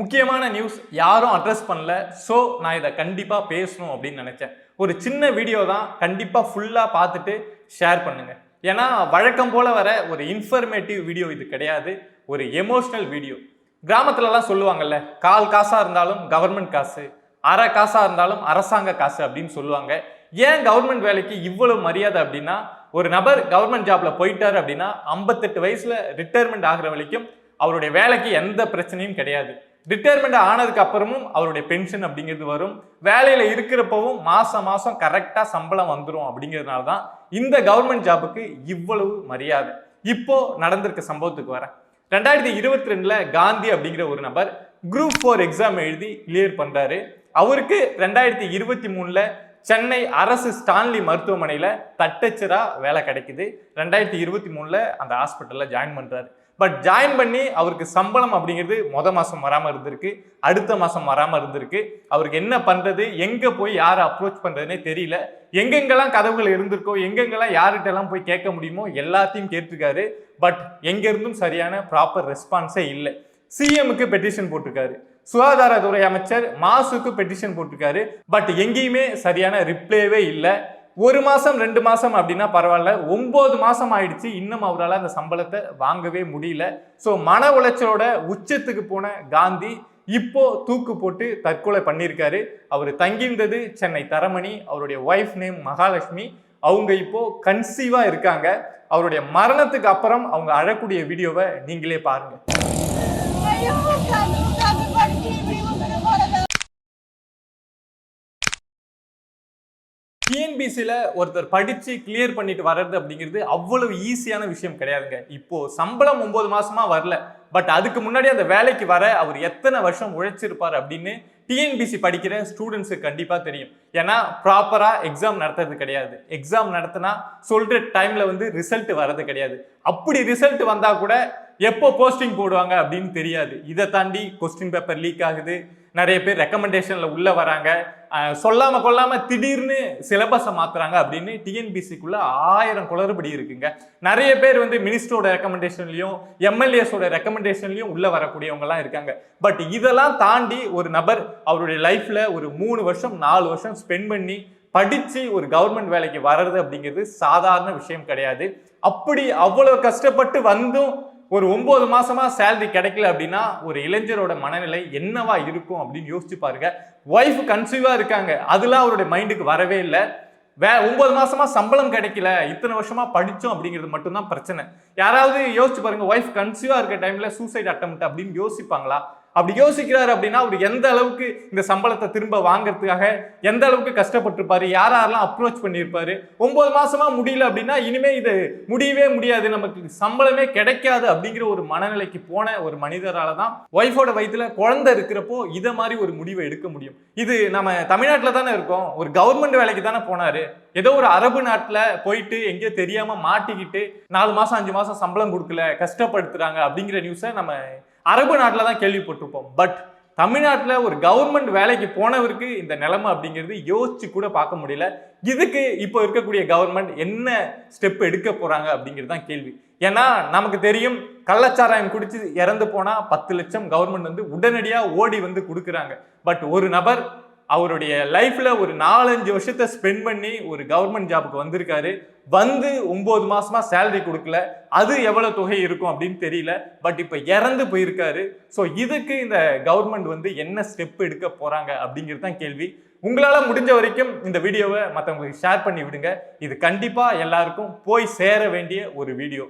முக்கியமான நியூஸ் யாரும் அட்ரஸ் பண்ணல. ஸோ நான் இதை கண்டிப்பாக பேசணும் அப்படின்னு நினச்சேன். ஒரு சின்ன வீடியோ தான் கண்டிப்பாக ஃபுல்லாக பார்த்துட்டு ஷேர் பண்ணுங்க. ஏன்னா வழக்கம் போல வர ஒரு இன்ஃபர்மேட்டிவ் வீடியோ இது கிடையாது. ஒரு எமோஷ்னல் வீடியோ கிராமத்துலலாம் சொல்லுவாங்கல்ல கால் காசாக இருந்தாலும் கவர்மெண்ட் காசு அரை காசாக இருந்தாலும் அரசாங்க காசு அப்படின்னு சொல்லுவாங்க. ஏன் கவர்மெண்ட் வேலைக்கு இவ்வளவு மரியாதை அப்படின்னா ஒரு நபர் கவர்மெண்ட் ஜாப்ல போயிட்டாரு அப்படின்னா ஐம்பத்தெட்டு வயசுல ரிட்டையர்மெண்ட் ஆகிற வரைக்கும் அவருடைய வேலைக்கு எந்த பிரச்சனையும் கிடையாது. ரிட்டையர்மெண்ட் ஆனதுக்கு அப்புறமும் அவருடைய பென்ஷன் அப்படிங்கிறது வரும். வேலையில் இருக்கிறப்பவும் மாதம் மாதம் கரெக்டாக சம்பளம் வந்துடும் அப்படிங்கிறதுனால தான் இந்த கவர்மெண்ட் ஜாபுக்கு இவ்வளவு மரியாதை. இப்போ நடந்திருக்க சம்பவத்துக்கு வரேன். ரெண்டாயிரத்தி இருபத்தி ரெண்டில் காந்தி அப்படிங்கிற ஒரு நபர் குரூப் ஃபோர் எக்ஸாம் எழுதி கிளியர் பண்ணுறாரு அவருக்கு ரெண்டாயிரத்தி இருபத்தி மூணில் சென்னை அரசு ஸ்டான்லி மருத்துவமனையில் தட்டச்சராக வேலை கிடைக்குது. ரெண்டாயிரத்தி இருபத்தி மூணில் அந்த ஹாஸ்பிட்டலில் ஜாயின் பண்ணுறாரு பட் ஜாயின் பண்ணி அவருக்கு சம்பளம் அப்படிங்கிறது மொத மாதம் வராமல் இருந்திருக்கு. அடுத்த மாதம் வராமல் இருந்திருக்கு. அவருக்கு என்ன பண்ணுறது எங்கே போய் யாரை அப்ரோச் பண்ணுறதுனே தெரியல. எங்கெங்கெல்லாம் கதவுகள் இருந்திருக்கோ எங்கெங்கெல்லாம் யார்கிட்டலாம் போய் கேட்க முடியுமோ எல்லாத்தையும் கேட்டிருக்காரு. பட் எங்கேருந்தும் சரியான ப்ராப்பர் ரெஸ்பான்ஸே இல்லை. சிஎம்க்கு பெட்டிஷன் போட்டிருக்காரு. சுகாதாரத்துறை அமைச்சர் மாசுக்கு பெட்டிஷன் போட்டிருக்காரு. பட் எங்கேயுமே சரியான ரிப்ளேவே இல்லை. ஒரு மாசம் ரெண்டு மாசம் அப்படின்னா பரவாயில்ல. ஒன்பது மாசம் ஆயிடுச்சு. இன்னும் அவரால் அந்த சம்பளத்தை வாங்கவே முடியல. ஸோ மன உளைச்சலோட உச்சத்துக்கு போன காந்தி இப்போ தூக்கு போட்டு தற்கொலை பண்ணியிருக்காரு. அவர் தங்கியிருந்தது சென்னை தரமணி அவருடைய ஒய்ஃப் நேம் மகாலட்சுமி. அவங்க இப்போ கன்சீவா இருக்காங்க. அவருடைய மரணத்துக்கு அப்புறம் அவங்க அழக்கூடிய வீடியோவை நீங்களே பாருங்க. டிஎன்பிசியில் ஒருத்தர் படித்து கிளியர் பண்ணிட்டு வர்றது அப்படிங்கிறது அவ்வளவு ஈஸியான விஷயம் கிடையாதுங்க. இப்போது சம்பளம் ஒம்பது மாதமாக வரல. பட் அதுக்கு முன்னாடி அந்த வேலைக்கு வர அவர் எத்தனை வருஷம் உழைச்சிருப்பார் அப்படின்னு டிஎன்பிசி படிக்கிற ஸ்டூடெண்ட்ஸுக்கு கண்டிப்பாக தெரியும். ஏன்னா ப்ராப்பராக எக்ஸாம் நடத்துறது கிடையாது. எக்ஸாம் நடத்தினா சொல்கிற டைமில் வந்து ரிசல்ட் வர்றது கிடையாது. அப்படி ரிசல்ட் வந்தால் கூட எப்போ போஸ்டிங் போடுவாங்க அப்படின்னு தெரியாது. இதை தாண்டி கொஸ்டின் பேப்பர் லீக் ஆகுது. நிறைய பேர் ரெக்கமெண்டேஷனில் உள்ளே வராங்க. சொல்லாமல் சொல்லாம திடீர்னு சிலபஸை மாத்துறாங்க அப்படின்னு டிஎன்பிசிக்குள்ள ஆயிரம் குளறுபடி இருக்குங்க. நிறைய பேர் வந்து மினிஸ்டரோட ரெக்கமெண்டேஷன்லயும் எம்எல்ஏஸோட ரெக்கமெண்டேஷன்லயும் உள்ள வரக்கூடியவங்கலாம் இருக்காங்க. பட் இதெல்லாம் தாண்டி ஒரு நபர் அவருடைய லைஃப்ல ஒரு மூணு வருஷம் நாலு வருஷம் ஸ்பெண்ட் பண்ணி படிச்சு ஒரு கவர்மெண்ட் வேலைக்கு வர்றது அப்படிங்கிறது சாதாரண விஷயம் கிடையாது. அப்படி அவ்வளவு கஷ்டப்பட்டு வந்தும் ஒரு ஒன்பது மாசமா சேலரி கிடைக்கல அப்படின்னா ஒரு இளைஞரோட மனநிலை என்னவா இருக்கும் அப்படின்னு யோசிச்சு பாருங்க. ஒய்ஃப் கன்சீவா இருக்காங்க. அதெல்லாம் அவருடைய மைண்டுக்கு வரவே இல்லை. வே ஒன்பது மாசமா சம்பளம் கிடைக்கல. இத்தனை வருஷமா படிச்சோம் அப்படிங்கிறது மட்டும்தான் பிரச்சனை. யாராவது யோசிச்சு பாருங்க ஒய்ஃப் கன்சீவா இருக்க டைம்ல சூசைட் அட்டம் அப்படின்னு யோசிப்பாங்களா? அப்படி யோசிக்கிறாரு அப்படின்னா அவர் எந்த அளவுக்கு இந்த சம்பளத்தை திரும்ப வாங்குறதுக்காக எந்த அளவுக்கு கஷ்டப்பட்டிருப்பாரு யார் யாரெல்லாம் அப்ரோச் பண்ணியிருப்பாரு ஒன்பது மாசமா முடியல அப்படின்னா இனிமே இது முடியவே முடியாது நமக்கு சம்பளமே கிடைக்காது அப்படிங்கிற ஒரு மனநிலைக்கு போன ஒரு மனிதரால தான் ஒய்ஃபோட வயிற்றுல குழந்தை இருக்கிறப்போ இதை மாதிரி ஒரு முடிவை எடுக்க முடியும். இது நம்ம தமிழ்நாட்டில் தானே இருக்கோம். ஒரு கவர்மெண்ட் வேலைக்கு தானே போனாரு. ஏதோ ஒரு அரபு நாட்டில் போயிட்டு எங்கேயோ தெரியாம மாட்டிக்கிட்டு நாலு மாசம் அஞ்சு மாசம் சம்பளம் கொடுக்கல கஷ்டப்படுத்துறாங்க அப்படிங்கிற நியூஸை நம்ம அரபு நாட்டில் தான் கேள்விப்பட்டிருப்போம். பட் தமிழ்நாட்டில் ஒரு கவர்மெண்ட் வேலைக்கு போனவருக்கு இந்த நிலைமை அப்படிங்கிறது யோசிச்சு கூட பார்க்க முடியல. இதுக்கு இப்போ இருக்கக்கூடிய கவர்மெண்ட் என்ன ஸ்டெப் எடுக்க போகிறாங்க அப்படிங்கிறது தான் கேள்வி. ஏன்னா நமக்கு தெரியும் கள்ளச்சாராயம் குடிச்சு இறந்து போனால் பத்து லட்சம் கவர்மெண்ட் வந்து உடனடியாக ஓடி வந்து கொடுக்குறாங்க. பட் ஒரு நபர் அவருடைய லைஃப்பில் ஒரு நாலஞ்சு வருஷத்தை ஸ்பெண்ட் பண்ணி ஒரு கவர்மெண்ட் ஜாபுக்கு வந்திருக்காரு. வந்து ஒன்பது மாசமா சேலரி கொடுக்கல. அது எவ்வளவு தொகை இருக்கும் அப்படின்னு தெரியல. பட் இப்ப இறந்து போயிருக்காரு. ஸோ இதுக்கு இந்த கவர்மெண்ட் வந்து என்ன ஸ்டெப் எடுக்க போறாங்க அப்படிங்கிறது தான் கேள்வி. உங்களால முடிஞ்ச வரைக்கும் இந்த வீடியோவை மற்றவங்களுக்கு ஷேர் பண்ணி விடுங்க. இது கண்டிப்பா எல்லாருக்கும் போய் சேர வேண்டிய ஒரு வீடியோ